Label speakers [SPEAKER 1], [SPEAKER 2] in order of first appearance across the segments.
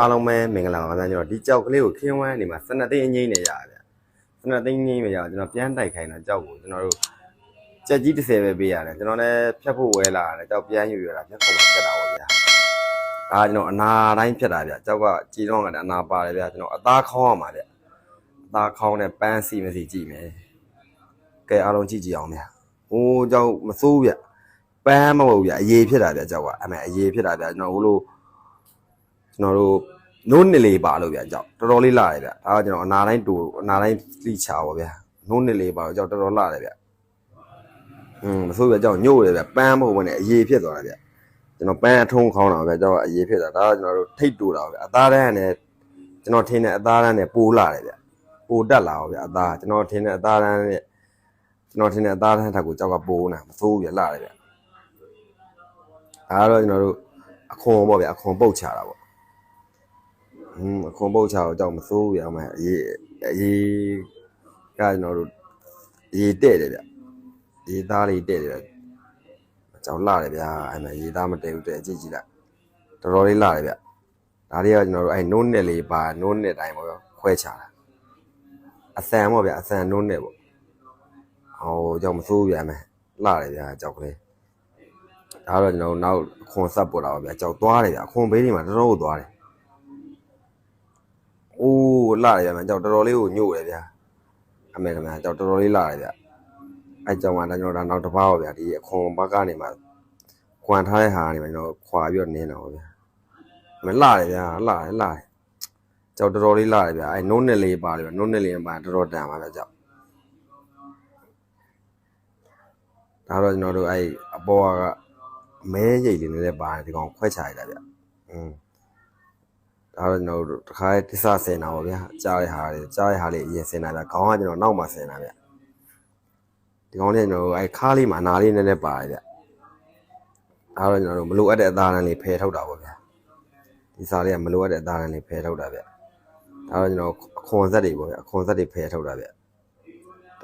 [SPEAKER 1] အားလုံးပဲမင်္ဂလာပါဗျာကျွန်တော်ဒီကြောက်ကလေးကိုခင်းဝမ်းနေမှာ12သိန်းအငိမ့်နေရဗျာ12သိန်းငိမ့်မရကျွန်တော်ပြန်တိုက်ခိုင်းတာကြောက်ကိုကျွန်တော်တို့ကြက်ကြီး30ပဲပေးရတယ်ကျွန်တော်လည်းဖြတ်ဖို့ဝဲလာတယ်ကြောက်ပြန်ယူရတာဖြတ်ဖို့ဖြတ်တာပေါ့ဗျာဒါကျွန်တော်အနာတိုင်းဖြတ်တာဗျာကြောက်ကကြည်တော့ကလည်းအနာပါတယ်ဗျာကျွန်တော်အသားခေါင်းရမှာဗျာအသားခေါင်းနဲ့ပန်းစီမစီကြည့်မယ်ကဲအားလုံးကြည့်ကြည့်အောင်ဗျာဟိုးကြောက်မစိုးဗျာပန်းမဟုတ်ဗျာအရေးဖြစ်တာဗျာကြောက်ကအဲ့မဲ့အရေးဖြစ်တာဗျာကျွန်တော်ဟိုလို ကျွန်တော်တို့နိုးနစ်လေးပါလို့ဗျာကြောက်တော်တော်လေးလာတယ်ဗျာဒါကကျွန်တော်အနာတိုင်းတူအနာတိုင်းလိချာပါဗျာနိုးနစ်လေးပါတော့ကြောက်တော်တော်လာတယ်ဗျာอืมမဆိုးဗျာကြောက်ညို့တယ်ဗျာပန်းမဟုတ်ဘဲနဲ့အရေးဖြစ်သွားတယ်ဗျာကျွန်တော်ပန်းအထုံးခေါင်းတာဗျာကြောက်ကအရေးဖြစ်တာဒါကကျွန်တော်တို့ထိတ်တူတာဗျာအသားတန်းနဲ့ကျွန်တော်ထင်းတဲ့အသားတန်းနဲ့ပိုးလာတယ်ဗျာပိုးတက်လာပါဗျာအသားကျွန်တော်ထင်းတဲ့အသားတန်းနဲ့ကျွန်တော်ထင်းတဲ့အသားတန်းထက်ကိုကြောက်ကပိုးနေမဆိုးဗျာလာတယ်ဗျာဒါကတော့ကျွန်တော်တို့အခွန်ပေါ့ဗျာအခွန်ပုတ်ချတာပေါ့ อืมအခွန်ပုတ်ချတော့ကြောက်မစိုးရအောင်အရေးအရေးကကျွန်တော်တို့အရေးတဲ့တယ်ဗျအရေးသားလေးတဲ့တယ်ဗျကြောက်လာတယ်ဗျအဲ့မှာအရေးသားမတည့်ဘူးတဲ့ကြည့်ကြည့်လိုက်တော်တော်လေးလာတယ်ဗျဒါတွေကကျွန်တော်တို့အဲ့နိုးနဲ့လေးပါနိုးနဲ့တိုင်းပေါ့ခွဲချတာအဆန်ပေါ့ဗျအဆန်နိုးနဲ့ပေါ့ဟောကြောက်မစိုးရမယ်လာတယ်ဗျကြောက်ကလေးဒါတော့ကျွန်တော်တို့နောက်အခွန်ဆက်ပေါ်တာပါဗျကြောက်သွားတယ်ဗျအခွန်ဘေးတွေမှာတော်တော်ကိုသွားတယ် အိုးလာရဗျာကြောက်တော်တော်လေးကိုညို့တယ်ဗျာအမေခင်ဗျာကြောက်တော်တော်လေးလာတယ်ဗျာအဲကြောင့်မှလည်းကျွန်တော်ဒါနောက်တစ်ပါးပါဗျာဒီအခွန်ဘက်ကနေမှခွန်ထားတဲ့ဟာကနေမှကျွန်တော်ခွာပြီးတော့နင်းတာပါဗျာမလာတယ်ဗျာလာတယ်လာတယ်ကြောက်တော်တော်လေးလာတယ်ဗျာအဲနိုးနဲ့လေးပါတယ်ဗျာနိုးနဲ့လေးပါတော်တော်တန်ပါဗျာကြောက်ဒါတော့ကျွန်တော်တို့အဲအပေါ်ကမဲရိတ်လေးနဲ့လည်းပါတယ်ဒီကောင်ခွဲချလိုက်တာဗျာอืม ဒါတော့ကျွန်တော်တို့တခါတစ္ဆဆင်တာပါဗျာကြားရဟာလေကြားရဟာလေအရင်ဆင်တာဗျာခေါင်းကကျွန်တော်နောက်မှဆင်တာဗျာဒီကောင်းလေးကျွန်တော်တို့အဲခါးလေးမှာအနာလေးနည်းနည်းပါတယ်ဗျဒါတော့ကျွန်တော်တို့မလိုအပ်တဲ့အသားရန်လေးဖယ်ထုတ်တာပါဗျာဒီစားလေးကမလိုအပ်တဲ့အသားရန်လေးဖယ်ထုတ်တာဗျာဒါတော့ကျွန်တော်အခွန်ဆက်တွေပေါ့ဗျာအခွန်ဆက်တွေဖယ်ထုတ်တာဗျာ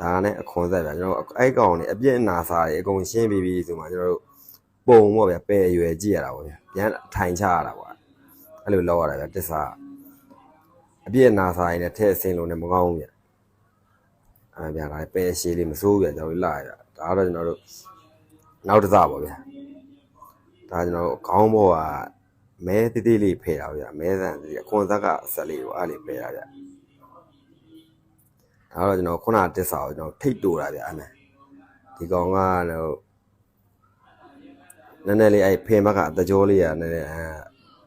[SPEAKER 1] ဒါနဲ့အခွန်ဆက်ဗျာကျွန်တော်အဲကောင်လေးအပြည့်အနာစားတွေအကုန်ရှင်းပြီးပြီဆိုမှကျွန်တော်တို့ပုံပေါ့ဗျာပယ်အရွယ်ကြည့်ရတာပေါ့ဗျာပြန်ထိုင်ချရတာပေါ့ အဲ့လိုလောက်ရတာဗျတစ္ဆာအပြည့်အနာစာရင်းနဲ့ထဲ့အစင်းလုံးနဲ့မကောင်းဘူးဗျအဲ့ဗျာဒါပဲရှည်လေးမစိုးဗျကျွန်တော်တို့လာရတာဒါတော့ကျွန်တော်တို့နောက်တစ်စပါဗျာဒါကျွန်တော်တို့ခေါင်းဘောကမဲတိတိလေးဖယ်တာဗျာမဲဆန်ဒီအခွန်သက်ကအဆက်လေးကိုအဲ့လေးဖယ်တာဗျာဒါတော့ကျွန်တော်ခုနတစ္ဆာကိုကျွန်တော်ထိတ်တူတာဗျာအဲ့မဲ့ဒီကောင်ကတော့နည်းနည်းလေးအဲ့ဖင်ဘက်ကအတကြောလေးကနည်းနည်း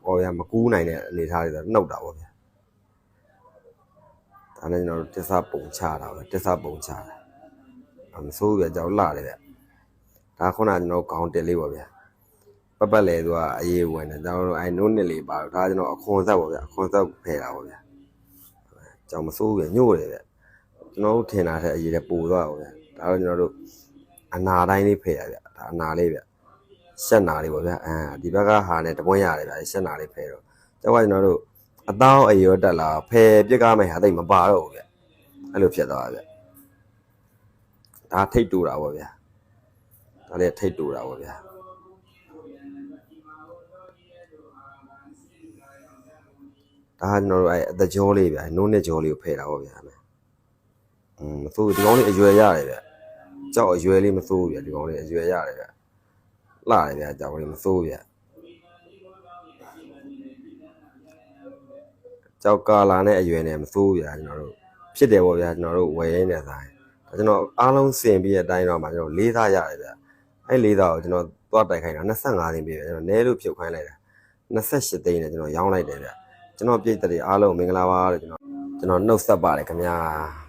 [SPEAKER 1] အဲပေါ်ရမကူးနိုင်တဲ့အနေအထားတွေဆိုနှုတ်တာပေါ့ဗျာဒါနဲ့ကျွန်တော်တို့တစ္ဆပုံချတာပဲတစ္ဆပုံချတာအမဆိုးဗျာကြောက်လာတယ်ဗျဒါခုနကကျွန်တော်ခေါင်းတက်လေးပေါ့ဗျာပတ်ပတ်လေသူကအရေးဝင်တယ်ကျွန်တော်တို့အဲနိုးနစ်လေးပါတော့ဒါကျွန်တော်အခွန်ဆက်ပေါ့ဗျာအခွန်ဆက်ဖယ်တာပေါ့ဗျာကြောက်မဆိုးဗျာညို့တယ်ဗျကျွန်တော်တို့ထင်တာတဲ့အရေးလည်းပိုသွားပါဗျာဒါတော့ကျွန်တော်တို့အနာတိုင်းလေးဖယ်ရဗျာဒါအနာလေးဗျာ ရှက်နာလေးပေါ့ဗျာအဲဒီဘက်ကဟာနဲ့တပွင့်ရတယ်ဗျာရှက်နာလေးဖဲတော့ကျောက်ကကျွန်တော်တို့အတောင်းအရောတက်လာဖဲပြစ်ကားမယ်ဟာတိတ်မပါတော့ဘူးဗျအဲ့လိုဖြစ်သွားတာဗျဒါထိတ်တူတာပေါ့ဗျာဒါလည်းထိတ်တူတာပေါ့ဗျာဒါကကျွန်တော်တို့အဲအတကြောလေးဗျာနိုးနဲ့ကြောလေးကိုဖဲတာပေါ့ဗျာอืมမဆိုးဒီကောင်းလေးအရွယ်ရတယ်ဗျကြောက်အရွယ်လေးမဆိုးဗျာဒီကောင်းလေးအရွယ်ရတယ်ဗျ လာတယ်ဗျာကြောင်လေးမစိုးဗျာကြောက်ကာလာနဲ့အရွယ်နဲ့မစိုးဗျာကျွန်တော်တို့ဖြစ်တယ်ပေါ့ဗျာကျွန်တော်တို့ဝယ်ရင်းနဲ့ဆိုင်ဒါကျွန်တော်အားလုံးစင်ပြီးတဲ့အတိုင်းတော့မှကျွန်တော်လေးသားရတယ်ဗျာအဲ့လေးသားကိုကျွန်တော်သွားတိုက်ခိုင်းတာ25သိန်းပြည့်ကျွန်တော်နဲလို့ဖြုတ်ခိုင်းလိုက်တာ28သိန်းနဲ့ကျွန်တော်ရောင်းလိုက်တယ်ဗျာကျွန်တော်ပြည့်တဲ့အားလုံးမင်္ဂလာပါလို့ကျွန်တော်ကျွန်တော်နှုတ်ဆက်ပါတယ်ခင်ဗျာ